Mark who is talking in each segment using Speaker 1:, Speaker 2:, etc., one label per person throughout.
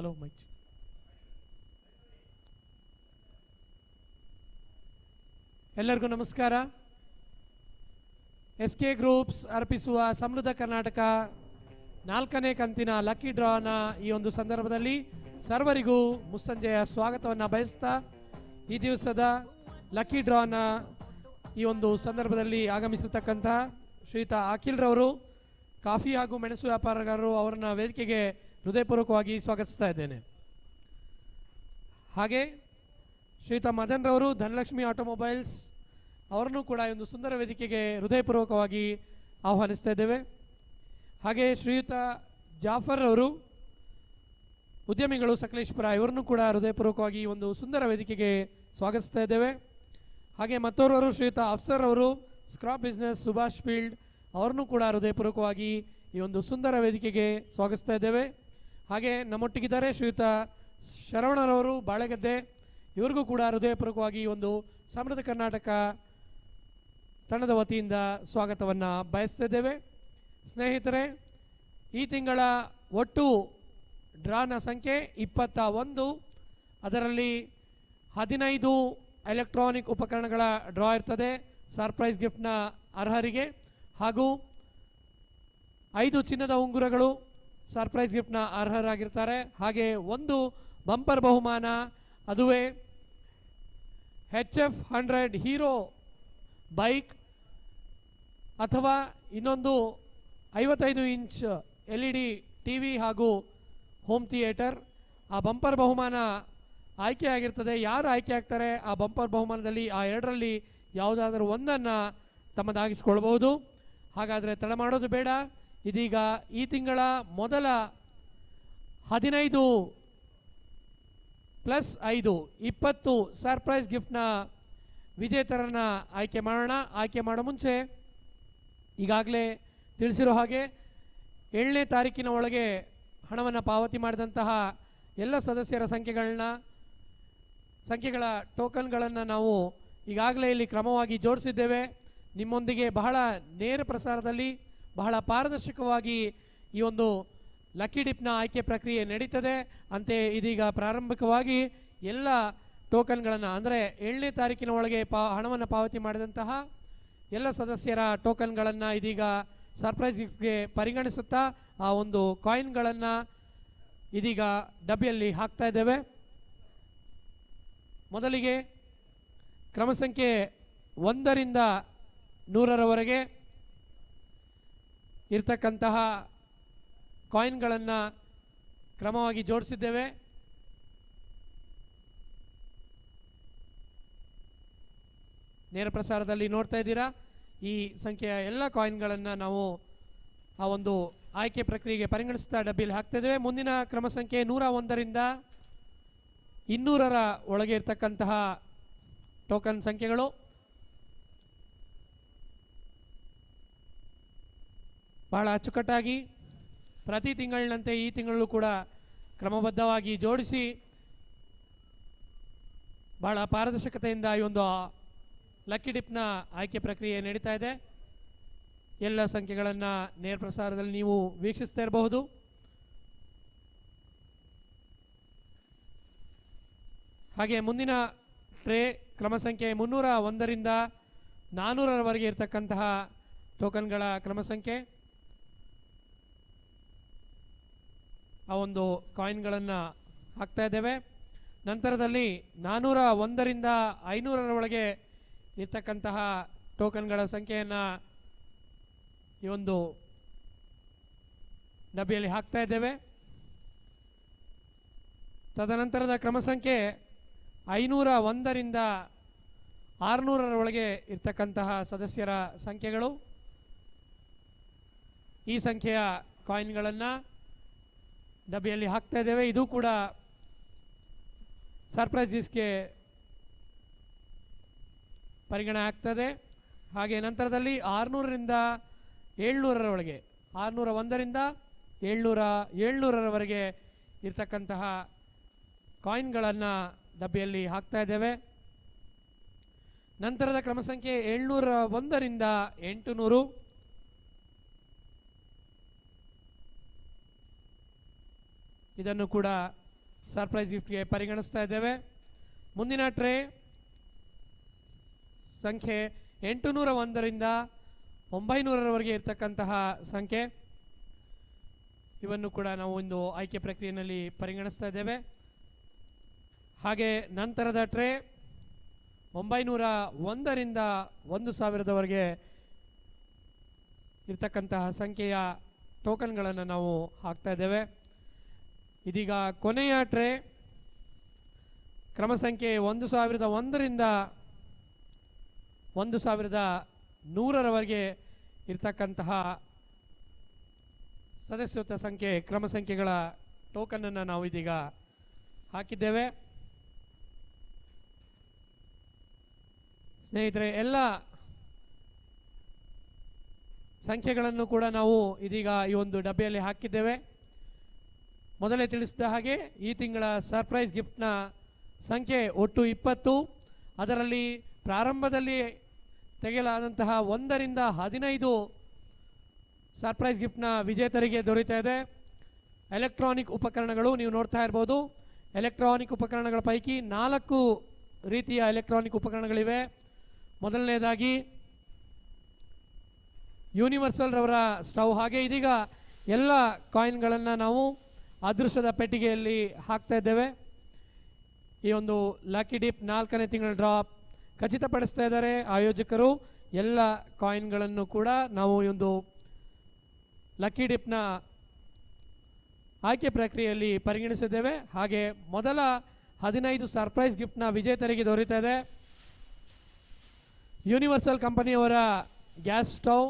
Speaker 1: Hello mic ಎಲ್ಲರಿಗೂ ನಮಸ್ಕಾರ. S K groups ಅರ್ಪಿಸುವ ಸಮೃದ್ಧ ಕರ್ನಾಟಕ ನಾಲ್ಕನೇ ಕಂತಿನ ಲಕ್ಕಿ ಡ್ರಾನ ಈ ಒಂದು ಸಂದರ್ಭದಲ್ಲಿ ಸರ್ವರಿಗೂ ಮುಸ್ಸಂಜೆಯ ಸ್ವಾಗತವನ್ನು ಬಯಸ್ತಾ ಈ ದಿವಸದ ಲಕ್ಕಿ ಡ್ರಾನ ಈ ಒಂದು ಸಂದರ್ಭದಲ್ಲಿ ಆಗಮಿಸಿರ್ತಕ್ಕಂತಹ ಶ್ರೀತಾ ಅಖಿಲ್ ರವರು ಕಾಫಿ ಹಾಗೂ ಮೆಣಸು ವ್ಯಾಪಾರಗಾರರು ಅವರನ್ನ ವೇದಿಕೆಗೆ ಹೃದಯಪೂರ್ವಕವಾಗಿ ಸ್ವಾಗತಿಸ್ತಾ ಇದ್ದೇನೆ. ಹಾಗೆ ಶ್ರೀಯುತ ಮದನ್ ರವರು, ಧನಲಕ್ಷ್ಮಿ ಆಟೋಮೊಬೈಲ್ಸ್ ಅವರನ್ನು ಕೂಡ ಈ ಒಂದು ಸುಂದರ ವೇದಿಕೆಗೆ ಹೃದಯಪೂರ್ವಕವಾಗಿ ಆಹ್ವಾನಿಸ್ತಾ ಇದ್ದೇವೆ. ಹಾಗೆ ಶ್ರೀಯುತ ಜಾಫರ್ ಅವರು ಉದ್ಯಮಿಗಳು ಸಕಲೇಶ್ಪುರ ಇವರನ್ನು ಕೂಡ ಹೃದಯಪೂರ್ವಕವಾಗಿ ಒಂದು ಸುಂದರ ವೇದಿಕೆಗೆ ಸ್ವಾಗತಿಸ್ತಾ ಇದ್ದೇವೆ. ಹಾಗೆ ಮತ್ತೋರ್ವರು ಶ್ರೀಯುತ ಅಫ್ಸರ್ ಅವರು ಸ್ಕ್ರಾಪ್ ಬಿಸ್ನೆಸ್ ಸುಭಾಷ್ ಫೀಲ್ಡ್ ಅವರನ್ನು ಕೂಡ ಹೃದಯಪೂರ್ವಕವಾಗಿ ಈ ಒಂದು ಸುಂದರ ವೇದಿಕೆಗೆ ಸ್ವಾಗತಿಸ್ತಾ ಇದ್ದೇವೆ. ಹಾಗೆ ನಮ್ಮೊಟ್ಟಿಗಿದ್ದಾರೆ ಶ್ರೀಯುತ ಶರವಣರವರು, ಬಾಳೆಗದ್ದೆ. ಇವರಿಗೂ ಕೂಡ ಹೃದಯಪೂರ್ವಕವಾಗಿ ಒಂದು ಸಮೃದ್ಧ ಕರ್ನಾಟಕ ತಂಡದ ವತಿಯಿಂದ ಸ್ವಾಗತವನ್ನು ಬಯಸ್ತಿದ್ದೇವೆ ಸ್ನೇಹಿತರೆ, ಈ ತಿಂಗಳ ಒಟ್ಟು ಡ್ರಾನ ಸಂಖ್ಯೆ ಇಪ್ಪತ್ತ ಒಂದು. ಅದರಲ್ಲಿ ಹದಿನೈದು ಎಲೆಕ್ಟ್ರಾನಿಕ್ ಉಪಕರಣಗಳ ಡ್ರಾ ಇರ್ತದೆ, ಸರ್ಪ್ರೈಸ್ ಗಿಫ್ಟ್ನ ಅರ್ಹರಿಗೆ. ಹಾಗೂ ಐದು ಚಿನ್ನದ ಉಂಗುರಗಳು ಸರ್ಪ್ರೈಸ್ ಗಿಫ್ಟ್ನ ಅರ್ಹರಾಗಿರ್ತಾರೆ. ಹಾಗೆ ಒಂದು ಬಂಪರ್ ಬಹುಮಾನ, ಅದುವೇ H F hundred Hero bike ಅಥವಾ ಇನ್ನೊಂದು ಐವತ್ತೈದು inch L E D T V ಹಾಗೂ ಹೋಮ್ ಥಿಯೇಟರ್. ಆ ಬಂಪರ್ ಬಹುಮಾನ ಆಯ್ಕೆ ಆಗಿರ್ತದೆ. ಯಾರು ಆಯ್ಕೆ ಆಗ್ತಾರೆ? ಆ ಬಂಪರ್ ಬಹುಮಾನದಲ್ಲಿ ಆ ಎರಡರಲ್ಲಿ ಯಾವುದಾದ್ರೂ ಒಂದನ್ನು ತಮ್ಮದಾಗಿಸ್ಕೊಳ್ಬಹುದು. ಹಾಗಾದರೆ ತಡ ಮಾಡೋದು ಬೇಡ. ಇದೀಗ ಈ ತಿಂಗಳ ಮೊದಲ ಹದಿನೈದು ಪ್ಲಸ್ ಐದು, ಇಪ್ಪತ್ತು ಸರ್ಪ್ರೈಸ್ ಗಿಫ್ಟ್ನ ವಿಜೇತರನ್ನ ಆಯ್ಕೆ ಮಾಡೋಣ. ಆಯ್ಕೆ ಮಾಡೋ ಮುಂಚೆ ಈಗಾಗಲೇ ತಿಳಿಸಿರೋ ಹಾಗೆ ಏಳನೇ ತಾರೀಕಿನ ಒಳಗೆ ಹಣವನ್ನು ಪಾವತಿ ಮಾಡಿದಂತಹ ಎಲ್ಲ ಸದಸ್ಯರ ಸಂಖ್ಯೆಗಳನ್ನ, ಸಂಖ್ಯೆಗಳ ಟೋಕನ್ಗಳನ್ನು ನಾವು ಈಗಾಗಲೇ ಇಲ್ಲಿ ಕ್ರಮವಾಗಿ ಜೋಡಿಸಿದ್ದೇವೆ. ನಿಮ್ಮೊಂದಿಗೆ ಬಹಳ ನೇರ ಪ್ರಸಾರದಲ್ಲಿ ಬಹಳ ಪಾರದರ್ಶಕವಾಗಿ ಈ ಒಂದು ಲಕ್ಕಿ ಡಿಪ್ನ ಆಯ್ಕೆ ಪ್ರಕ್ರಿಯೆ ನಡೀತದೆ. ಅಂತೆ ಇದೀಗ ಪ್ರಾರಂಭಿಕವಾಗಿ ಎಲ್ಲ ಟೋಕನ್ಗಳನ್ನು, ಅಂದರೆ ಏಳನೇ ತಾರೀಕಿನ ಒಳಗೆ ಪಾ, ಹಣವನ್ನು ಪಾವತಿ ಮಾಡಿದಂತಹ ಎಲ್ಲ ಸದಸ್ಯರ ಟೋಕನ್ಗಳನ್ನು ಇದೀಗ ಸರ್ಪ್ರೈಸ್ ಗಿಫ್ಟ್ಗೆ ಪರಿಗಣಿಸುತ್ತಾ ಆ ಒಂದು ಕಾಯಿನ್ಗಳನ್ನು ಇದೀಗ ಡಬ್ಬಿಯಲ್ಲಿ ಹಾಕ್ತಾ ಇದ್ದೇವೆ. ಮೊದಲಿಗೆ ಕ್ರಮ ಸಂಖ್ಯೆ ಒಂದರಿಂದ ನೂರರವರೆಗೆ ಇರ್ತಕ್ಕಂತಹ ಕಾಯಿನ್ಗಳನ್ನು ಕ್ರಮವಾಗಿ ಜೋಡಿಸಿದ್ದೇವೆ. ನೇರ ಪ್ರಸಾರದಲ್ಲಿ ನೋಡ್ತಾ ಇದ್ದೀರಾ? ಈ ಸಂಖ್ಯೆಯ ಎಲ್ಲ ಕಾಯಿನ್ಗಳನ್ನು ನಾವು ಆ ಒಂದು ಆಯ್ಕೆ ಪ್ರಕ್ರಿಯೆಗೆ ಪರಿಗಣಿಸ್ತಾ ಡಬ್ಬಿಲಿ ಹಾಕ್ತಿದ್ದೇವೆ ಮುಂದಿನ ಕ್ರಮ ಸಂಖ್ಯೆ ನೂರ ಒಂದರಿಂದ ಇನ್ನೂರರ ಒಳಗೆ ಇರ್ತಕ್ಕಂತಹ ಟೋಕನ್ ಸಂಖ್ಯೆಗಳು. ಬಹಳ ಅಚ್ಚುಕಟ್ಟಾಗಿ ಪ್ರತಿ ತಿಂಗಳಿನಂತೆ ಈ ತಿಂಗಳು ಕೂಡ ಕ್ರಮಬದ್ಧವಾಗಿ ಜೋಡಿಸಿ ಬಹಳ ಪಾರದರ್ಶಕತೆಯಿಂದ ಈ ಒಂದು ಲಕ್ಕಿ ಡಿಪ್ನ ಆಯ್ಕೆ ಪ್ರಕ್ರಿಯೆ ನಡೀತಾ ಇದೆ. ಎಲ್ಲ ಸಂಖ್ಯೆಗಳನ್ನು ನೇರ ಪ್ರಸಾರದಲ್ಲಿ ನೀವು ವೀಕ್ಷಿಸ್ತಾ ಇರಬಹುದು. ಹಾಗೆ ಮುಂದಿನ ಟ್ರೇ ಕ್ರಮ ಸಂಖ್ಯೆ ಮುನ್ನೂರ ಒಂದರಿಂದ ನಾನ್ನೂರರವರೆಗೆ ಇರತಕ್ಕಂತಹ ಟೋಕನ್ಗಳ ಕ್ರಮ ಸಂಖ್ಯೆ. ಆ ಒಂದು ಕಾಯಿನ್ಗಳನ್ನು ಹಾಕ್ತಾ ಇದ್ದೇವೆ. ನಂತರದಲ್ಲಿ ನಾನ್ನೂರ ಒಂದರಿಂದ ಐನೂರರ ಒಳಗೆ ಇರ್ತಕ್ಕಂತಹ ಟೋಕನ್ಗಳ ಸಂಖ್ಯೆಯನ್ನು ಈ ಒಂದು ಡಬ್ಬಿಯಲ್ಲಿ ಹಾಕ್ತಾ ಇದ್ದೇವೆ. ತದನಂತರದ ಕ್ರಮ ಸಂಖ್ಯೆ ಐನೂರ ಒಂದರಿಂದ ಆರುನೂರರ ಒಳಗೆ ಇರ್ತಕ್ಕಂತಹ ಸದಸ್ಯರ ಸಂಖ್ಯೆಗಳು. ಈ ಸಂಖ್ಯೆಯ ಕಾಯಿನ್ಗಳನ್ನು ಡಬ್ಬಿಯಲ್ಲಿ ಹಾಕ್ತಾ ಇದ್ದೇವೆ. ಇದು ಕೂಡ ಸರ್ಪ್ರೈಸಸ್ಗೆ ಪರಿಗಣನೆ ಆಗ್ತದೆ. ಹಾಗೆ ನಂತರದಲ್ಲಿ ಆರುನೂರರಿಂದ ಏಳ್ನೂರರ ಒಳಗೆ, ಆರುನೂರ ಒಂದರಿಂದ ಏಳ್ನೂರ ಏಳ್ನೂರರವರೆಗೆ ಇರ್ತಕ್ಕಂತಹ ಕಾಯಿನ್ಗಳನ್ನು ಡಬ್ಬಿಯಲ್ಲಿ ಹಾಕ್ತಾ ಇದ್ದೇವೆ. ನಂತರದ ಕ್ರಮ ಸಂಖ್ಯೆ ಏಳ್ನೂರ ಒಂದರಿಂದ ಎಂಟು ನೂರು ಇದನ್ನು ಕೂಡ ಸರ್ಪ್ರೈಸ್ ಗಿಫ್ಟ್ಗೆ ಪರಿಗಣಿಸ್ತಾ ಇದ್ದೇವೆ. ಮುಂದಿನ ಟ್ರೇ ಸಂಖ್ಯೆ ಎಂಟುನೂರ ಒಂದರಿಂದ ಒಂಬೈನೂರರವರೆಗೆ ಇರತಕ್ಕಂತಹ ಸಂಖ್ಯೆ. ಇವನ್ನು ಕೂಡ ನಾವು ಒಂದು ಆಯ್ಕೆ ಪ್ರಕ್ರಿಯೆಯಲ್ಲಿ ಪರಿಗಣಿಸ್ತಾ ಇದ್ದೇವೆ. ಹಾಗೆ ನಂತರದ ಟ್ರೇ ಒಂಬೈನೂರ ಒಂದರಿಂದ ಒಂದು ಸಾವಿರದವರೆಗೆ ಇರ್ತಕ್ಕಂತಹ ಸಂಖ್ಯೆಯ ಟೋಕನ್ಗಳನ್ನು ನಾವು ಹಾಕ್ತಾ ಇದ್ದೇವೆ. ಇದೀಗ ಕೊನೆಯ ಟ್ರೇ. ಕ್ರಮ ಸಂಖ್ಯೆ ಒಂದು ಸಾವಿರದ ಒಂದರಿಂದ ಒಂದು ಸಾವಿರದ ನೂರರವರೆಗೆ ಇರ್ತಕ್ಕಂತಹ ಸದಸ್ಯತ್ವ ಸಂಖ್ಯೆ ಕ್ರಮ ಸಂಖ್ಯೆಗಳ ಟೋಕನನ್ನು ನಾವು ಇದೀಗ ಹಾಕಿದ್ದೇವೆ. ಸ್ನೇಹಿತರೆ, ಎಲ್ಲ ಸಂಖ್ಯೆಗಳನ್ನು ಕೂಡ ನಾವು ಇದೀಗ ಈ ಒಂದು ಡಬ್ಬೆಯಲ್ಲಿ ಹಾಕಿದ್ದೇವೆ. ಮೊದಲೇ ತಿಳಿಸಿದ ಹಾಗೆ ಈ ತಿಂಗಳ ಸರ್ಪ್ರೈಸ್ ಗಿಫ್ಟ್ನ ಸಂಖ್ಯೆ ಒಟ್ಟು ಇಪ್ಪತ್ತು. ಅದರಲ್ಲಿ ಪ್ರಾರಂಭದಲ್ಲಿ ತೆಗೆಯಲಾದಂತಹ ಒಂದರಿಂದ ಹದಿನೈದು ಸರ್ಪ್ರೈಸ್ ಗಿಫ್ಟ್ನ ವಿಜೇತರಿಗೆ ದೊರೀತಾ ಇದೆ. ಎಲೆಕ್ಟ್ರಾನಿಕ್ ಉಪಕರಣಗಳು ನೀವು ನೋಡ್ತಾ ಇರ್ಬೋದು. ಎಲೆಕ್ಟ್ರಾನಿಕ್ ಉಪಕರಣಗಳ ಪೈಕಿ ನಾಲ್ಕು ರೀತಿಯ ಎಲೆಕ್ಟ್ರಾನಿಕ್ ಉಪಕರಣಗಳಿವೆ. ಮೊದಲನೇದಾಗಿ ಯೂನಿವರ್ಸಲ್ ರವರ ಸ್ಟವ್ ಹಾಗೆ ಇದೀಗ ಎಲ್ಲ ಕಾಯಿನ್ಗಳನ್ನು ನಾವು ಅದೃಶ್ಯದ ಪೆಟ್ಟಿಗೆಯಲ್ಲಿ ಹಾಕ್ತಾ ಇದ್ದೇವೆ. ಈ ಒಂದು ಲಕ್ಕಿ ಡಿಪ್ ನಾಲ್ಕನೇ ತಿಂಗಳ ಡ್ರಾಪ್ ಖಚಿತಪಡಿಸ್ತಾ ಇದ್ದಾರೆ ಆಯೋಜಕರು. ಎಲ್ಲ ಕಾಯಿನ್ಗಳನ್ನು ಕೂಡ ನಾವು ಈ ಒಂದು ಲಕ್ಕಿ ಡಿಪ್ನ ಆಯ್ಕೆ ಪ್ರಕ್ರಿಯೆಯಲ್ಲಿ ಪರಿಗಣಿಸಿದ್ದೇವೆ. ಹಾಗೆ ಮೊದಲ ಹದಿನೈದು ಸರ್ಪ್ರೈಸ್ ಗಿಫ್ಟ್ನ ವಿಜೇತರಿಗೆ ದೊರೀತಾ ಇದೆ. ಯೂನಿವರ್ಸಲ್ ಕಂಪನಿಯವರ ಗ್ಯಾಸ್ ಸ್ಟವ್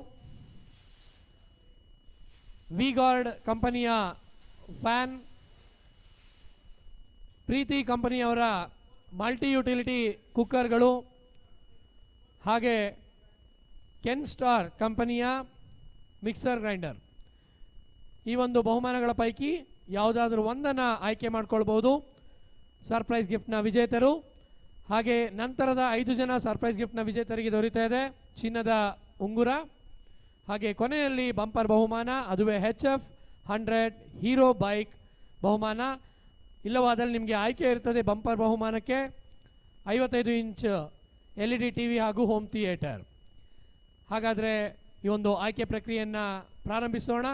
Speaker 1: ವಿಗಾರ್ಡ್ ಕಂಪನಿಯ ಫ್ಯಾನ್, ಪ್ರೀತಿ ಕಂಪನಿಯವರ ಮಲ್ಟಿ ಯುಟಿಲಿಟಿ ಕುಕ್ಕರ್ಗಳು ಹಾಗೆ ಕೆನ್ ಸ್ಟಾರ್ ಕಂಪನಿಯ ಮಿಕ್ಸರ್ ಗ್ರೈಂಡರ್. ಈ ಒಂದು ಬಹುಮಾನಗಳ ಪೈಕಿ ಯಾವುದಾದ್ರೂ ಒಂದನ್ನು ಆಯ್ಕೆ ಮಾಡ್ಕೊಳ್ಬೋದು. ಸರ್ಪ್ರೈಸ್ ಗಿಫ್ಟ್ನ ವಿಜೇತರು. ಹಾಗೆ ನಂತರದ ಐದು ಜನ ಸರ್ಪ್ರೈಸ್ ಗಿಫ್ಟ್ನ ವಿಜೇತರಿಗೆ ದೊರೀತಾ ಇದೆ. ಚಿನ್ನದ ಉಂಗುರ. ಹಾಗೆ ಕೊನೆಯಲ್ಲಿ ಬಂಪರ್ ಬಹುಮಾನ, ಅದುವೇ H F hundred Hero bike ಬಹುಮಾನ. ಇಲ್ಲವಾದಲ್ಲಿ ನಿಮಗೆ ಆಯ್ಕೆ ಇರ್ತದೆ ಬಂಪರ್ ಬಹುಮಾನಕ್ಕೆ ಐವತ್ತೈದು inch L E D T V ಹಾಗೂ ಹೋಮ್ ಥಿಯೇಟರ್. ಹಾಗಾದರೆ ಈ ಒಂದು ಆಯ್ಕೆ ಪ್ರಕ್ರಿಯೆಯನ್ನು ಪ್ರಾರಂಭಿಸೋಣ.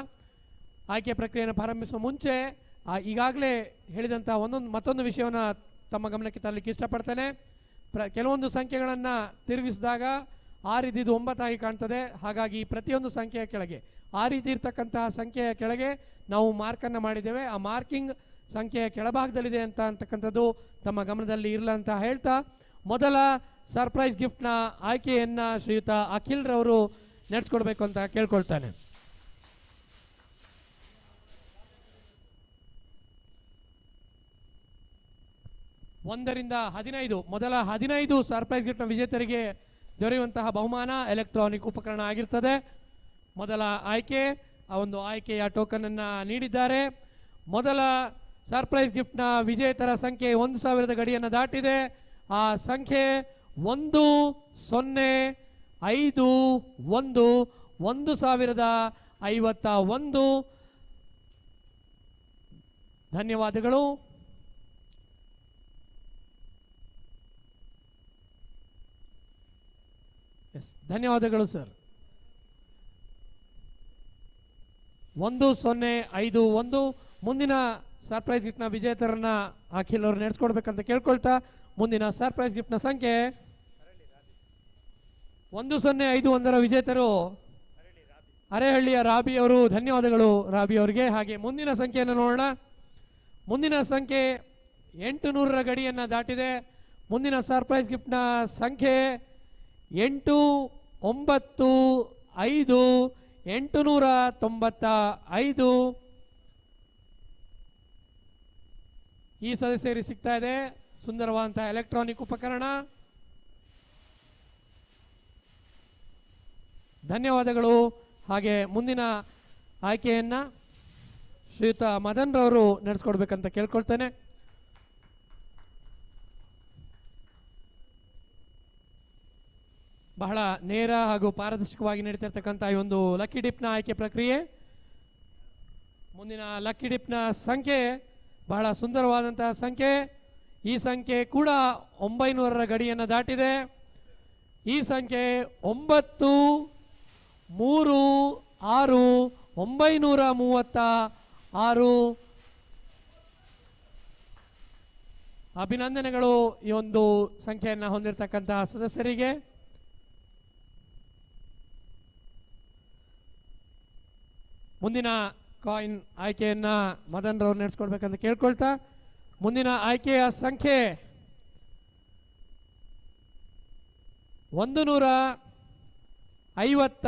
Speaker 1: ಆಯ್ಕೆ ಪ್ರಕ್ರಿಯೆಯನ್ನು ಪ್ರಾರಂಭಿಸುವ ಮುಂಚೆ ಈಗಾಗಲೇ ಹೇಳಿದಂಥ ಒಂದೊಂದು ಮತ್ತೊಂದು ವಿಷಯವನ್ನು ತಮ್ಮ ಗಮನಕ್ಕೆ ತರಲಿಕ್ಕೆ ಇಷ್ಟಪಡ್ತೇನೆ. ಪ್ರ, ಕೆಲವೊಂದು ಸಂಖ್ಯೆಗಳನ್ನು ತಿರುಗಿಸಿದಾಗ ಆರು ಇದ್ದಿದ್ದು ಒಂಬತ್ತಾಗಿ ಕಾಣ್ತದೆ. ಹಾಗಾಗಿ ಪ್ರತಿಯೊಂದು ಸಂಖ್ಯೆಯ ಕೆಳಗೆ ಆ ರೀತಿ ಇರ್ತಕ್ಕಂತಹ ಸಂಖ್ಯೆಯ ಕೆಳಗೆ ನಾವು ಮಾರ್ಕನ್ನು ಮಾಡಿದ್ದೇವೆ. ಆ ಮಾರ್ಕಿಂಗ್ ಸಂಖ್ಯೆಯ ಕೆಳಭಾಗದಲ್ಲಿದೆ ಅಂತ ಅಂತಕ್ಕಂಥದ್ದು ತಮ್ಮ ಗಮನದಲ್ಲಿ ಇರಲಿ ಅಂತ ಹೇಳ್ತಾ, ಮೊದಲ ಸರ್ಪ್ರೈಸ್ ಗಿಫ್ಟ್ನ ಆಯ್ಕೆಯನ್ನು ಶ್ರೀಯುತ ಅಖಿಲ್ ರವರು ನಡೆಸ್ಕೊಡ್ಬೇಕು ಅಂತ ಕೇಳ್ಕೊಳ್ತಾನೆ. ಒಂದರಿಂದ ಹದಿನೈದು, ಮೊದಲ ಹದಿನೈದು ಸರ್ಪ್ರೈಸ್ ಗಿಫ್ಟ್ನ ವಿಜೇತರಿಗೆ ದೊರೆಯುವಂತಹ ಬಹುಮಾನ ಎಲೆಕ್ಟ್ರಾನಿಕ್ ಉಪಕರಣ ಆಗಿರ್ತದೆ. ಮೊದಲ ಆಯ್ಕೆ, ಆ ಒಂದು ಆಯ್ಕೆಯ ಟೋಕನ್ ಅನ್ನ ನೀಡಿದ್ದಾರೆ. ಮೊದಲ ಸರ್ಪ್ರೈಸ್ ಗಿಫ್ಟ್ನ ವಿಜೇತರ ಸಂಖ್ಯೆ ಒಂದು ಸಾವಿರದ ಗಡಿಯನ್ನು ದಾಟಿದೆ. ಆ ಸಂಖ್ಯೆ ಒಂದು, ಸೊನ್ನೆ, ಐದು, ಒಂದು ಒಂದು ಸಾವಿರದ ಐವತ್ತ ಒಂದು. ಧನ್ಯವಾದಗಳು. ಎಸ್, ಧನ್ಯವಾದಗಳು, ಸರ್. ಒಂದು ಸೊನ್ನೆ ಐದು ಒಂದು. ಮುಂದಿನ ಸರ್ಪ್ರೈಸ್ ಗಿಫ್ಟ್ನ ವಿಜೇತರನ್ನ ಅಖಿಲ್ ಅವರು ನಡೆಸ್ಕೊಡ್ಬೇಕಂತ ಕೇಳ್ಕೊಳ್ತಾ, ಮುಂದಿನ ಸರ್ಪ್ರೈಸ್ ಗಿಫ್ಟ್ನ ಸಂಖ್ಯೆ ಒಂದು ಸೊನ್ನೆ ಐದು ಒಂದರ ವಿಜೇತರು ಅರೆಹಳ್ಳಿಯ ರಾಬಿ ಅವರು, ಧನ್ಯವಾದಗಳು ರಾಬಿ ಅವರಿಗೆ. ಹಾಗೆ ಮುಂದಿನ ಸಂಖ್ಯೆಯನ್ನು ನೋಡೋಣ. ಮುಂದಿನ ಸಂಖ್ಯೆ ಎಂಟು ನೂರರ ಗಡಿಯನ್ನು ದಾಟಿದೆ. ಮುಂದಿನ ಸರ್ಪ್ರೈಸ್ ಗಿಫ್ಟ್ನ ಸಂಖ್ಯೆ ಎಂಟು ಒಂಬತ್ತು ಐದು. ಎಂಟು ನೂರ ತೊಂಬತ್ತ ಐದು ಈ ಸದಸ್ಯರಿಗೆ ಸಿಗ್ತಾ ಇದೆ ಸುಂದರವಾದಂತಹ ಎಲೆಕ್ಟ್ರಾನಿಕ್ ಉಪಕರಣ. ಧನ್ಯವಾದಗಳು. ಹಾಗೆ ಮುಂದಿನ ಆಯ್ಕೆಯನ್ನ ಶ್ರೀಯುತ ಮದನ್ರವರು ನಡೆಸ್ಕೊಡ್ಬೇಕಂತ ಕೇಳ್ಕೊಳ್ತೇನೆ. ಬಹಳ ನೇರ ಹಾಗೂ ಪಾರದರ್ಶಕವಾಗಿ ನಡೀತಿರ್ತಕ್ಕಂಥ ಈ ಒಂದು ಲಕ್ಕಿ ಡಿಪ್ನ ಆಯ್ಕೆ ಪ್ರಕ್ರಿಯೆ. ಮುಂದಿನ ಲಕ್ಕಿ ಡಿಪ್ನ ಸಂಖ್ಯೆ, ಬಹಳ ಸುಂದರವಾದಂತಹ ಸಂಖ್ಯೆ. ಈ ಸಂಖ್ಯೆ ಕೂಡ ಒಂಬೈನೂರರ ಗಡಿಯನ್ನು ದಾಟಿದೆ. ಈ ಸಂಖ್ಯೆ ಒಂಬತ್ತು, ಮೂರು, ಆರು, ಒಂಬೈನೂರ ಮೂವತ್ತ ಆರು. ಅಭಿನಂದನೆಗಳು ಈ ಒಂದು ಸಂಖ್ಯೆಯನ್ನು ಹೊಂದಿರತಕ್ಕಂತಹ ಸದಸ್ಯರಿಗೆ. ಮುಂದಿನ ಕಾಯಿನ್ ಆಯ್ಕೆಯನ್ನು ಮದನ್ ರವ್ರು ನಡೆಸ್ಕೊಡ್ಬೇಕಂತ ಕೇಳ್ಕೊಳ್ತಾ, ಮುಂದಿನ ಆಯ್ಕೆಯ ಸಂಖ್ಯೆ ಒಂದು ನೂರ ಐವತ್ತ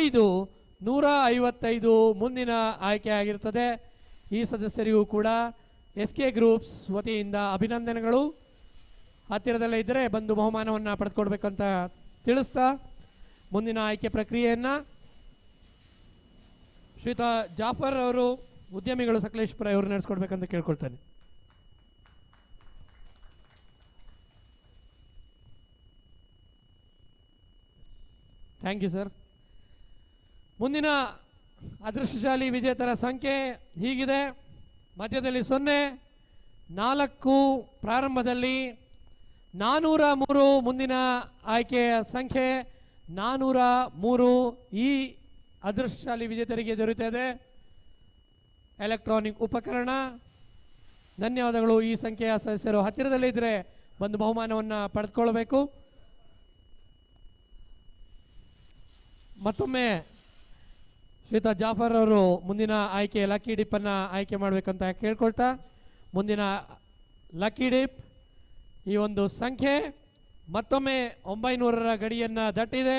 Speaker 1: ಐದು, ನೂರ ಐವತ್ತೈದು ಮುಂದಿನ ಆಯ್ಕೆ ಆಗಿರ್ತದೆ ಈ ಸದಸ್ಯರಿಗೂ ಕೂಡ ಎಸ್ ಕೆ ಗ್ರೂಪ್ಸ್ ವತಿಯಿಂದ ಅಭಿನಂದನೆಗಳು. ಹತ್ತಿರದಲ್ಲೇ ಇದ್ದರೆ ಬಂದು ಬಹುಮಾನವನ್ನು ಪಡೆದುಕೊಡ್ಬೇಕಂತ ತಿಳಿಸ್ತಾ, ಮುಂದಿನ ಆಯ್ಕೆ ಪ್ರಕ್ರಿಯೆಯನ್ನು ಶ್ರೀಯುತ ಜಾಫರ್ ಅವರು ಉದ್ಯಮಿಗಳು ಸಕಲೇಶ್ಪುರ ಇವರು ನಡೆಸ್ಕೊಡ್ಬೇಕಂತ ಕೇಳ್ಕೊಳ್ತಾನೆ. ಥ್ಯಾಂಕ್ ಯು ಸರ್ ಮುಂದಿನ ಅದೃಷ್ಟಶಾಲಿ ವಿಜೇತರ ಸಂಖ್ಯೆ ಹೀಗಿದೆ. ಮಧ್ಯದಲ್ಲಿ ಸೊನ್ನೆ, ನಾಲ್ಕು ಪ್ರಾರಂಭದಲ್ಲಿ ನಾನೂರ ಮೂರು ಮುಂದಿನ ಆಯ್ಕೆಯ ಸಂಖ್ಯೆ ನಾನೂರ ಮೂರು ಈ ಅದೃಷ್ಟಶಾಲಿ ವಿಜೇತರಿಗೆ ದೊರೆಯುತ್ತದೆ. ಎಲೆಕ್ಟ್ರಾನಿಕ್ ಉಪಕರಣ. ಧನ್ಯವಾದಗಳು ಈ ಸಂಖ್ಯೆಯ ಸದಸ್ಯರು. ಹತ್ತಿರದಲ್ಲಿದ್ದರೆ ಬಂದು ಬಹುಮಾನವನ್ನು ಪಡೆದುಕೊಳ್ಬೇಕು ಮತ್ತೊಮ್ಮೆ ಶ್ವೇತಾ ಜಾಫರ್ ಅವರು ಮುಂದಿನ ಆಯ್ಕೆ ಲಕ್ಕಿ ಡಿಪ್ಪನ್ನು ಆಯ್ಕೆ ಮಾಡಬೇಕಂತ ಕೇಳ್ಕೊಳ್ತಾ, ಮುಂದಿನ ಲಕ್ಕಿ ಡಿಪ್ ಈ ಒಂದು ಸಂಖ್ಯೆ ಮತ್ತೊಮ್ಮೆ ಒಂಬೈನೂರರ ಗಡಿಯನ್ನು ದಾಟಿದೆ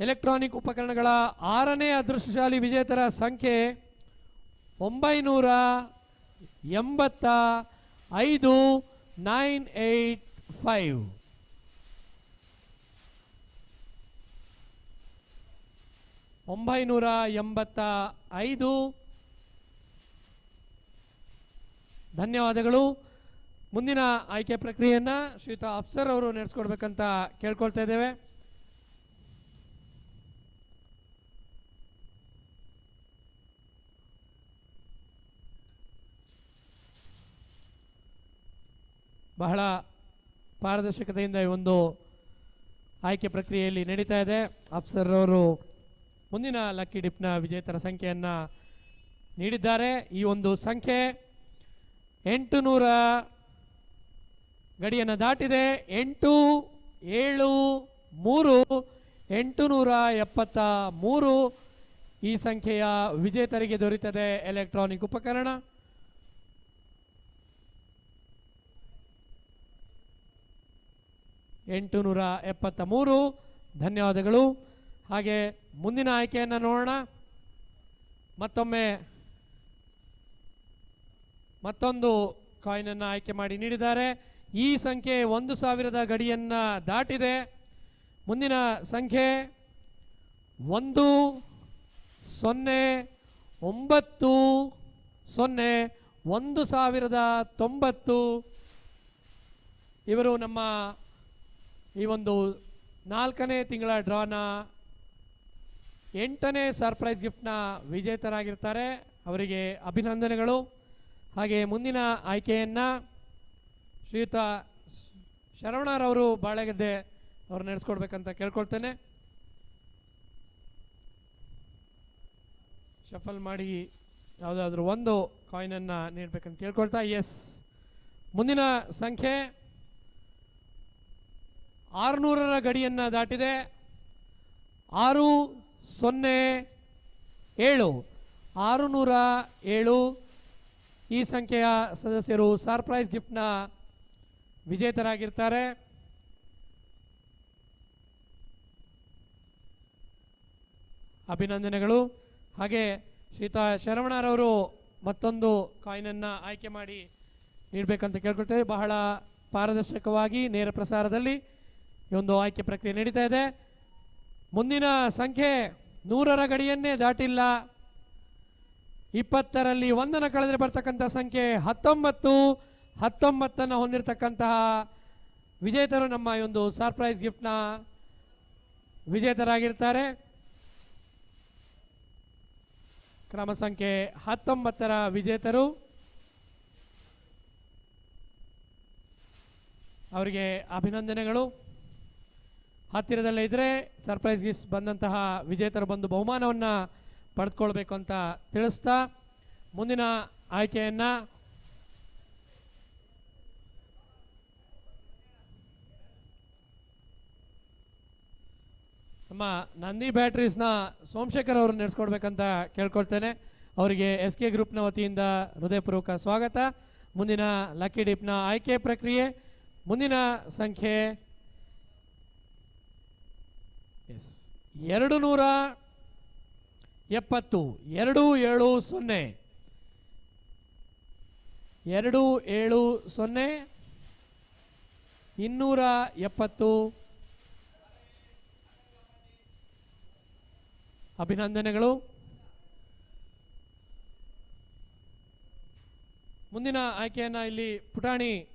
Speaker 1: ಎಲೆಕ್ಟ್ರಾನಿಕ್ ಉಪಕರಣಗಳ ಆರನೇ ಅದೃಷ್ಟಶಾಲಿ ವಿಜೇತರ ಸಂಖ್ಯೆ ಒಂಬೈನೂರ ಎಂಬತ್ತ ಐದು ನೈನ್ ಏಯ್ಟ್ ಫೈವ್. ಒಂಬೈನೂರ ಎಂಬತ್ತ ಐದು. ಧನ್ಯವಾದಗಳು. ಮುಂದಿನ ಆಯ್ಕೆ ಪ್ರಕ್ರಿಯೆಯನ್ನು ಶ್ರೀತಾ ಅಫ್ಸರ್ ಅವರು ನಡೆಸ್ಕೊಡ್ಬೇಕಂತ ಕೇಳ್ಕೊಳ್ತಾ ಇದ್ದೇವೆ. ಬಹಳ ಪಾರದರ್ಶಕತೆಯಿಂದ ಈ ಒಂದು ಆಯ್ಕೆ ಪ್ರಕ್ರಿಯೆಯಲ್ಲಿ ನಡೀತಾ ಇದೆ. ಅಫ್ಸರ್ ಅವರು ಮುಂದಿನ ಲಕ್ಕಿ ಡಿಪ್ನ ವಿಜೇತರ ಸಂಖ್ಯೆಯನ್ನು ನೀಡಿದ್ದಾರೆ. ಈ ಒಂದು ಸಂಖ್ಯೆ ಎಂಟು ನೂರ ಗಡಿಯನ್ನು ದಾಟಿದೆ. ಎಂಟು, ಏಳು, ಮೂರು ಎಂಟು ನೂರ ಎಪ್ಪತ್ತ ಮೂರು ಈ ಸಂಖ್ಯೆಯ ವಿಜೇತರಿಗೆ ದೊರೀತದೆ ಎಲೆಕ್ಟ್ರಾನಿಕ್ ಉಪಕರಣ. ಎಂಟು ನೂರ ಎಪ್ಪತ್ತ ಮೂರು. ಧನ್ಯವಾದಗಳು. ಹಾಗೆ ಮುಂದಿನ ಆಯ್ಕೆಯನ್ನು ನೋಡೋಣ. ಮತ್ತೊಮ್ಮೆ ಮತ್ತೊಂದು ಕಾಯಿನನ್ನು ಆಯ್ಕೆ ಮಾಡಿ ನೀಡಿದ್ದಾರೆ. ಈ ಸಂಖ್ಯೆ ಒಂದು ಸಾವಿರದ ಗಡಿಯನ್ನು ದಾಟಿದೆ. ಮುಂದಿನ ಸಂಖ್ಯೆ ಒಂದು ಸೊನ್ನೆ ಒಂಬತ್ತು ಸೊನ್ನೆ ಒಂದು ಸಾವಿರದ ತೊಂಬತ್ತು. ಇವರು ನಮ್ಮ ಈ ಒಂದು ನಾಲ್ಕನೇ ತಿಂಗಳ ಡ್ರಾನ ಎಂಟನೇ ಸರ್ಪ್ರೈಸ್ ಗಿಫ್ಟ್ನ ವಿಜೇತರಾಗಿರ್ತಾರೆ. ಅವರಿಗೆ ಅಭಿನಂದನೆಗಳು. ಹಾಗೆ ಮುಂದಿನ ಆಯ್ಕೆಯನ್ನು ಶ್ರೀಯುತ ಶರವಣರವರು ಬಾಳೆಗದ್ದೆ ಅವ್ರು ನಡೆಸ್ಕೊಡ್ಬೇಕಂತ ಕೇಳ್ಕೊಳ್ತೇನೆ. ಶಫಲ್ ಮಾಡಿ ಯಾವುದಾದ್ರೂ ಒಂದು ಕಾಯಿನನ್ನು ನೀಡಬೇಕಂತ ಕೇಳ್ಕೊಳ್ತಾ ಎಸ್ ಮುಂದಿನ ಸಂಖ್ಯೆ ಆರುನೂರರ ಗಡಿಯನ್ನು ದಾಟಿದೆ. ಆರು, ಸೊನ್ನೆ, ಏಳು. ಆರುನೂರ ಏಳು. ಈ ಸಂಖ್ಯೆಯ ಸದಸ್ಯರು ಸರ್ಪ್ರೈಸ್ ಗಿಫ್ಟ್ನ ವಿಜೇತರಾಗಿರ್ತಾರೆ. ಅಭಿನಂದನೆಗಳು. ಹಾಗೆ ಶ್ರೀತಾ ಶರವಣರವರು ಮತ್ತೊಂದು ಕಾಯಿನನ್ನು ಆಯ್ಕೆ ಮಾಡಿ ನೀಡಬೇಕಂತ ಕೇಳ್ಕೊಳ್ತೇವೆ. ಬಹಳ ಪಾರದರ್ಶಕವಾಗಿ ನೇರ ಪ್ರಸಾರದಲ್ಲಿ ಈ ಒಂದು ಆಯ್ಕೆ ಪ್ರಕ್ರಿಯೆ ನಡೀತಾ ಇದೆ. ಮುಂದಿನ ಸಂಖ್ಯೆ ನೂರರ ಗಡಿಯನ್ನೇ ದಾಟಿಲ್ಲ. ಇಪ್ಪತ್ತರಲ್ಲಿ ಒಂದನ್ನು ಕಳೆದರೆ ಬರ್ತಕ್ಕಂಥ ಸಂಖ್ಯೆ ಹತ್ತೊಂಬತ್ತು. ಹತ್ತೊಂಬತ್ತನ್ನು ಹೊಂದಿರತಕ್ಕಂತಹ ವಿಜೇತರು ನಮ್ಮ ಈ ಒಂದು ಸರ್ಪ್ರೈಸ್ ಗಿಫ್ಟ್ನ ವಿಜೇತರಾಗಿರ್ತಾರೆ. ಕ್ರಮ ಸಂಖ್ಯೆ ಹತ್ತೊಂಬತ್ತರ ವಿಜೇತರು. ಅವರಿಗೆ ಅಭಿನಂದನೆಗಳು. ಹತ್ತಿರದಲ್ಲೇ ಇದ್ರೆ ಸರ್ಪ್ರೈಸ್ ಗಿಫ್ಟ್ ಬಂದಂತಹ ವಿಜೇತರು ಬಂದು ಬಹುಮಾನವನ್ನು ಪಡೆದುಕೊಳ್ಬೇಕು ಅಂತ ತಿಳಿಸ್ತಾ ಮುಂದಿನ ಆಯ್ಕೆಯನ್ನ ನಮ್ಮ ನಂದಿ ಬ್ಯಾಟ್ರೀಸ್ನ ಸೋಮಶೇಖರ್ ಅವರು ನಡೆಸ್ಕೊಡ್ಬೇಕಂತ ಕೇಳ್ಕೊಳ್ತೇನೆ. ಅವರಿಗೆ ಎಸ್ ಕೆ ಗ್ರೂಪ್ನ ವತಿಯಿಂದ ಹೃದಯಪೂರ್ವಕ ಸ್ವಾಗತ. ಮುಂದಿನ ಲಕ್ಕಿ ಡಿಪ್ನ ಆಯ್ಕೆ ಪ್ರಕ್ರಿಯೆ, ಮುಂದಿನ ಸಂಖ್ಯೆ ಎಸ್ ಎರಡು ನೂರ ಎಪ್ಪತ್ತು, ಎರಡು ಏಳು ಸೊನ್ನೆ. ಎರಡು ಏಳು ಸೊನ್ನೆ, ಇನ್ನೂರ ಎಪ್ಪತ್ತು. ಅಭಿನಂದನೆಗಳು. ಮುಂದಿನ ಆಯ್ಕೆಯನ್ನು ಇಲ್ಲಿ ಪುಟಾಣಿ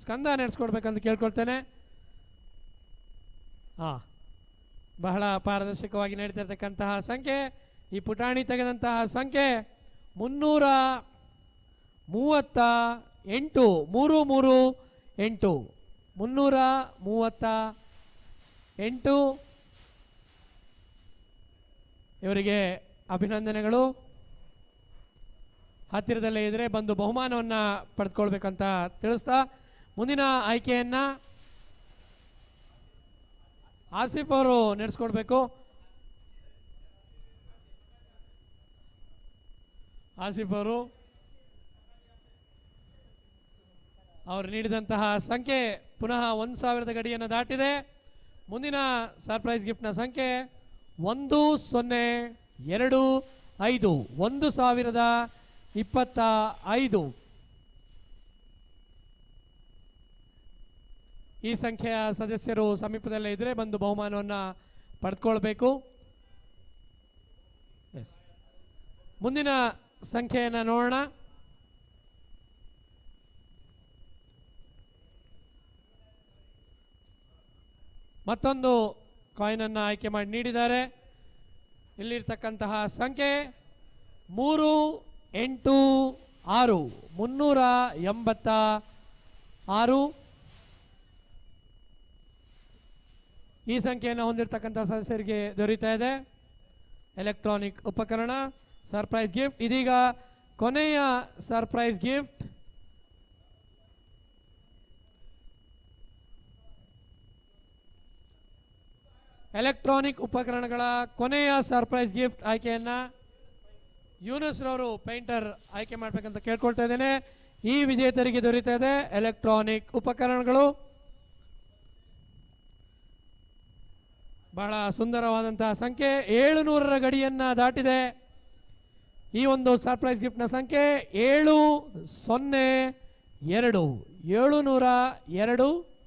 Speaker 1: ಸ್ಕಂದ ನಡೆಸ್ಕೊಡ್ಬೇಕಂತ ಕೇಳ್ಕೊಳ್ತೇನೆ. ಹಾ ಬಹಳ ಪಾರದರ್ಶಕವಾಗಿ ನಡೀತಿರ್ತಕ್ಕಂತಹ ಸಂಖ್ಯೆ, ಈ ಪುಟಾಣಿ ತೆಗೆದಂತಹ ಸಂಖ್ಯೆ ಮುನ್ನೂರ ಮೂವತ್ತ ಎಂಟು, ಮೂರು ಮೂರು, ಎಂಟು. ಮುನ್ನೂರ ಮೂವತ್ತ ಎಂಟು. ಇವರಿಗೆ ಅಭಿನಂದನೆಗಳು. ಹತ್ತಿರದಲ್ಲೇ ಇದ್ರೆ ಬಂದು ಬಹುಮಾನವನ್ನು ಪಡೆದುಕೊಳ್ಬೇಕಂತ ತಿಳಿಸ್ತಾ, ಮುಂದಿನ ಆಯ್ಕೆಯನ್ನ ಆಸಿಫ್ ಅವರು ನಡೆಸ್ಕೊಡ್ಬೇಕು. ಆಸಿಫ್ ಅವರು. ಅವರು ನೀಡಿದಂತಹ ಸಂಖ್ಯೆ ಪುನಃ ಒಂದು ಸಾವಿರದ ಗಡಿಯನ್ನು ದಾಟಿದೆ. ಮುಂದಿನ ಸರ್ಪ್ರೈಸ್ ಗಿಫ್ಟ್ನ ಸಂಖ್ಯೆ ಒಂದು, ಸೊನ್ನೆ, ಎರಡು, ಐದು. ಒಂದು ಸಾವಿರದ ಇಪ್ಪತ್ತ ಐದು. ಈ ಸಂಖ್ಯೆಯ ಸದಸ್ಯರು ಸಮೀಪದಲ್ಲೇ ಇದ್ರೆ ಬಂದು ಬಹುಮಾನವನ್ನು ಪಡೆದುಕೊಳ್ಬೇಕು ಎಸ್ ಮುಂದಿನ ಸಂಖ್ಯೆಯನ್ನು ನೋಡೋಣ. ಮತ್ತೊಂದು ಕಾಯಿನನ್ನು ಆಯ್ಕೆ ಮಾಡಿ ನೀಡಿದ್ದಾರೆ. ಇಲ್ಲಿರ್ತಕ್ಕಂತಹ ಸಂಖ್ಯೆ ಮೂರು, ಎಂಟು, ಆರು, ಮುನ್ನೂರ ಎಂಬತ್ತ ಆರು. ಈ ಸಂಖ್ಯೆಯನ್ನು ಹೊಂದಿರತಕ್ಕಂಥ ಸದಸ್ಯರಿಗೆ ದೊರೀತಾ ಇದೆ. ಎಲೆಕ್ಟ್ರಾನಿಕ್ ಉಪಕರಣ ಸರ್ಪ್ರೈಸ್ ಗಿಫ್ಟ್ ಇದೀಗ ಕೊನೆಯ ಸರ್ಪ್ರೈಸ್ ಗಿಫ್ಟ್ ಎಲೆಕ್ಟ್ರಾನಿಕ್ ಉಪಕರಣಗಳ ಕೊನೆಯ ಸರ್ಪ್ರೈಸ್ ಗಿಫ್ಟ್ ಆಯ್ಕೆಯನ್ನ ಯೂನಸ್ ರವರು ಪೇಂಟರ್ ಆಯ್ಕೆ ಮಾಡಬೇಕಂತ ಕೇಳ್ಕೊಳ್ತಾ ಇದ್ದೇನೆ. ಈ ವಿಜೇತರಿಗೆ ದೊರೀತಾ ಇದೆ ಎಲೆಕ್ಟ್ರಾನಿಕ್ ಉಪಕರಣಗಳು. ಬಹಳ ಸುಂದರವಾದಂತಹ ಸಂಖ್ಯೆ ಏಳುನೂರರ ಗಡಿಯನ್ನ ದಾಟಿದೆ. ಈ ಒಂದು ಸರ್ಪ್ರೈಸ್ ಗಿಫ್ಟ್ನ ಸಂಖ್ಯೆ ಏಳು, ಸೊನ್ನೆ, ಎರಡು. ಏಳು ನೂರ ಎರಡು.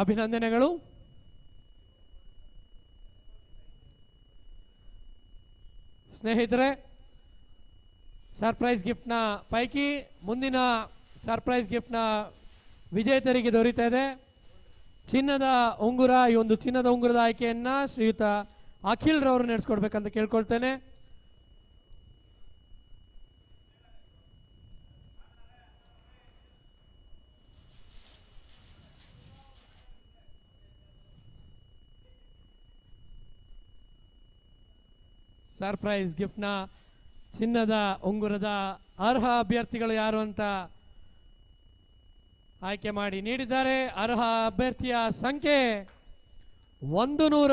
Speaker 1: ಅಭಿನಂದನೆಗಳು. ಸ್ನೇಹಿತರೆ, ಸರ್ಪ್ರೈಸ್ ಗಿಫ್ಟ್ನ ಪೈಕಿ ಮುಂದಿನ ಸರ್ಪ್ರೈಸ್ ಗಿಫ್ಟ್ನ ವಿಜೇತರಿಗೆ ದೊರೀತಾ ಇದೆ. ಚಿನ್ನದ ಉಂಗುರ, ಈ ಒಂದು ಚಿನ್ನದ ಉಂಗುರದ ಆಯ್ಕೆಯನ್ನ ಶ್ರೀಯುತ ಅಖಿಲ್ ರವರು ನಡೆಸ್ಕೊಡ್ಬೇಕಂತ ಕೇಳ್ಕೊಳ್ತೇನೆ. ಸರ್ಪ್ರೈಸ್ ಗಿಫ್ಟ್ನ ಚಿನ್ನದ ಉಂಗುರದ ಅರ್ಹ ಅಭ್ಯರ್ಥಿಗಳು ಯಾರು ಅಂತ ಆಯ್ಕೆ ಮಾಡಿ ನೀಡಿದ್ದಾರೆ. ಅರ್ಹ ಅಭ್ಯರ್ಥಿಯ ಸಂಖ್ಯೆ ಒಂದು ನೂರ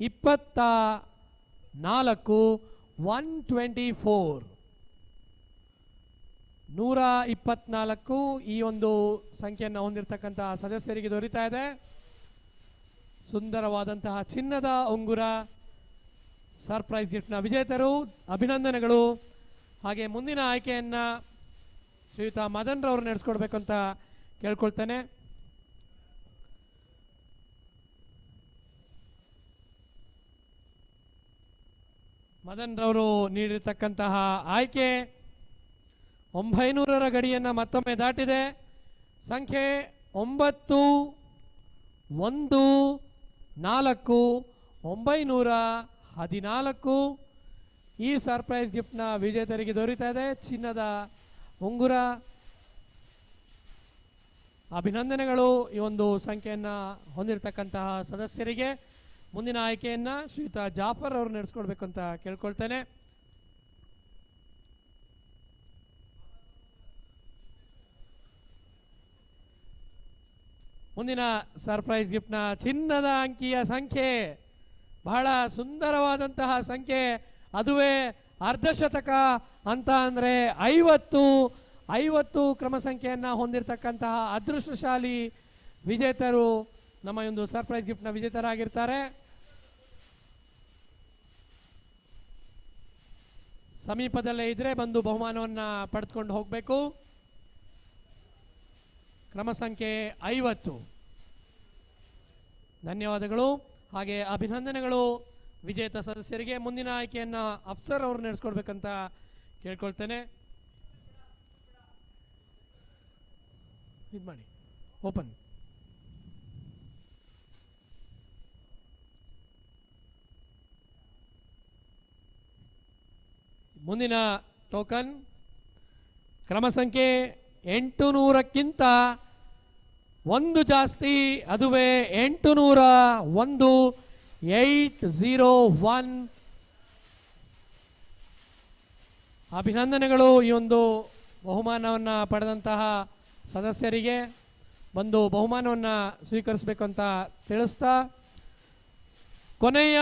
Speaker 1: ಇಪ್ಪತ್ತ ನಾಲ್ಕು ಒನ್ ಟ್ವೆಂಟಿ ಫೋರ್ ನೂರ ಇಪ್ಪತ್ನಾಲ್ಕು ಈ ಒಂದು ಸಂಖ್ಯೆಯನ್ನು ಹೊಂದಿರತಕ್ಕಂತಹ ಸದಸ್ಯರಿಗೆ ದೊರೀತಾ ಇದೆ. ಸುಂದರವಾದಂತಹ ಚಿನ್ನದ ಉಂಗುರ, ಸರ್ಪ್ರೈಸ್ ಗಿಫ್ಟ್ನ ವಿಜೇತರು, ಅಭಿನಂದನೆಗಳು. ಹಾಗೆ ಮುಂದಿನ ಆಯ್ಕೆಯನ್ನ ಶ್ರೀಯುತ ಮದನ್ ರವರು ಅಂತ ಕೇಳ್ಕೊಳ್ತೇನೆ. ಮದನ್ ರವರು ನೀಡಿರ್ತಕ್ಕಂತಹ ಆಯ್ಕೆ ಒಂಬೈನೂರರ ಗಡಿಯನ್ನು ಮತ್ತೊಮ್ಮೆ ದಾಟಿದೆ. ಸಂಖ್ಯೆ ಒಂಬತ್ತು, ಒಂದು, ನಾಲ್ಕು, ಒಂಬೈನೂರ ಹದಿನಾಲ್ಕು. ಈ ಸರ್ಪ್ರೈಸ್ ಗಿಫ್ಟ್ನ ವಿಜೇತರಿಗೆ ದೊರೀತಾ ಇದೆ. ಚಿನ್ನದ ಉಂಗುರ ಅಭಿನಂದನೆಗಳು ಈ ಒಂದು ಸಂಖ್ಯೆಯನ್ನು ಹೊಂದಿರತಕ್ಕಂತಹ ಸದಸ್ಯರಿಗೆ. ಮುಂದಿನ ಆಯ್ಕೆಯನ್ನು ಶ್ರೀಯುತ ಜಾಫರ್ ಅವರು ನಡೆಸ್ಕೊಳ್ಬೇಕು ಅಂತ ಕೇಳ್ಕೊಳ್ತೇನೆ. ಮುಂದಿನ ಸರ್ಪ್ರೈಸ್ ಗಿಫ್ಟ್ನ ಚಿನ್ನದ ಅಂಕಿಯ ಸಂಖ್ಯೆ. ಬಹಳ ಸುಂದರವಾದಂತಹ ಸಂಖ್ಯೆ. ಅದುವೇ ಅರ್ಧಶತಕ ಅಂತ ಅಂದರೆ ಐವತ್ತು ಐವತ್ತು ಕ್ರಮ ಸಂಖ್ಯೆಯನ್ನು ಹೊಂದಿರತಕ್ಕಂತಹ ಅದೃಷ್ಟಶಾಲಿ ವಿಜೇತರು ನಮ್ಮ ಒಂದು ಸರ್ಪ್ರೈಸ್ ಗಿಫ್ಟ್ನ ವಿಜೇತರಾಗಿರ್ತಾರೆ. ಸಮೀಪದಲ್ಲೇ ಇದ್ರೆ ಬಂದು ಬಹುಮಾನವನ್ನು ಪಡೆದುಕೊಂಡು ಹೋಗಬೇಕು. ಕ್ರಮ ಸಂಖ್ಯೆ ಐವತ್ತು. ಧನ್ಯವಾದಗಳು, ಹಾಗೆ ಅಭಿನಂದನೆಗಳು. ವಿಜೇತ ಸದಸ್ಯರಿಗೆ ಮುಂದಿನ ಆಯ್ಕೆಯನ್ನು ಅಫ್ಸರ್ ಅವರು ನಡೆಸ್ಕೊಡ್ಬೇಕಂತ ಕೇಳ್ಕೊಳ್ತೇನೆ. ಇದು ಮಾಡಿ. ಓಪನ್. ಮುಂದಿನ ಟೋಕನ್. ಕ್ರಮ ಸಂಖ್ಯೆ ಎಂಟು ನೂರಕ್ಕಿಂತ ಒಂದು ಜಾಸ್ತಿ, ಅದುವೇ ಎಂಟು ನೂರ ಒಂದು ಏಯ್ಟ್ ಝೀರೋ ಒನ್. ಅಭಿನಂದನೆಗಳು ಈ ಒಂದು ಬಹುಮಾನವನ್ನು ಪಡೆದಂತಹ ಸದಸ್ಯರಿಗೆ. ಬಂದು ಬಹುಮಾನವನ್ನು ಸ್ವೀಕರಿಸಬೇಕು ಅಂತ ತಿಳಿಸ್ತಾ. ಕೊನೆಯ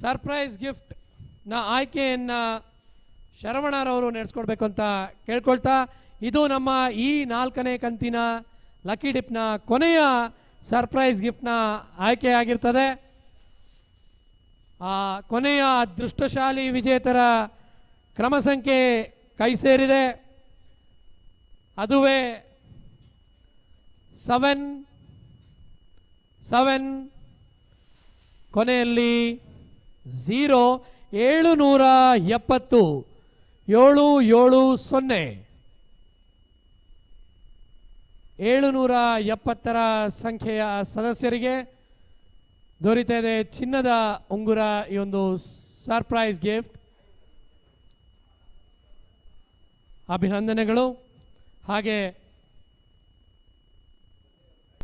Speaker 1: ಸರ್ಪ್ರೈಸ್ ಗಿಫ್ಟ್ನ ಆಯ್ಕೆಯನ್ನು ಶರವಣರವರು ನಡೆಸ್ಕೊಡ್ಬೇಕು ಅಂತ ಕೇಳ್ಕೊಳ್ತಾ. ಇದು ನಮ್ಮ ಈ ನಾಲ್ಕನೇ ಕಂತಿನ ಲಕ್ಕಿ ಡಿಪ್ನ ಕೊನೆಯ ಸರ್ಪ್ರೈಸ್ ಗಿಫ್ಟ್ನ ಆ ಕೊನೆಯ ಅದೃಷ್ಟಶಾಲಿ ವಿಜೇತರ ಕ್ರಮ ಸಂಖ್ಯೆ ಕೈ ಸೇರಿದೆ. ಅದುವೇ ಸವೆನ್ ಸವೆನ್ ಕೊನೆಯಲ್ಲಿ ಝೀರೋ ಏಳು ನೂರ ಎಪ್ಪತ್ತು, ಏಳು ಏಳು ಸೊನ್ನೆ. ಏಳುನೂರ ಎಪ್ಪತ್ತರ ಸಂಖ್ಯೆಯ ಸದಸ್ಯರಿಗೆ ದೊರೀತಾ ಇದೆ ಚಿನ್ನದ ಉಂಗುರ ಈ ಒಂದು ಸರ್ಪ್ರೈಸ್ ಗಿಫ್ಟ್. ಅಭಿನಂದನೆಗಳು. ಹಾಗೆ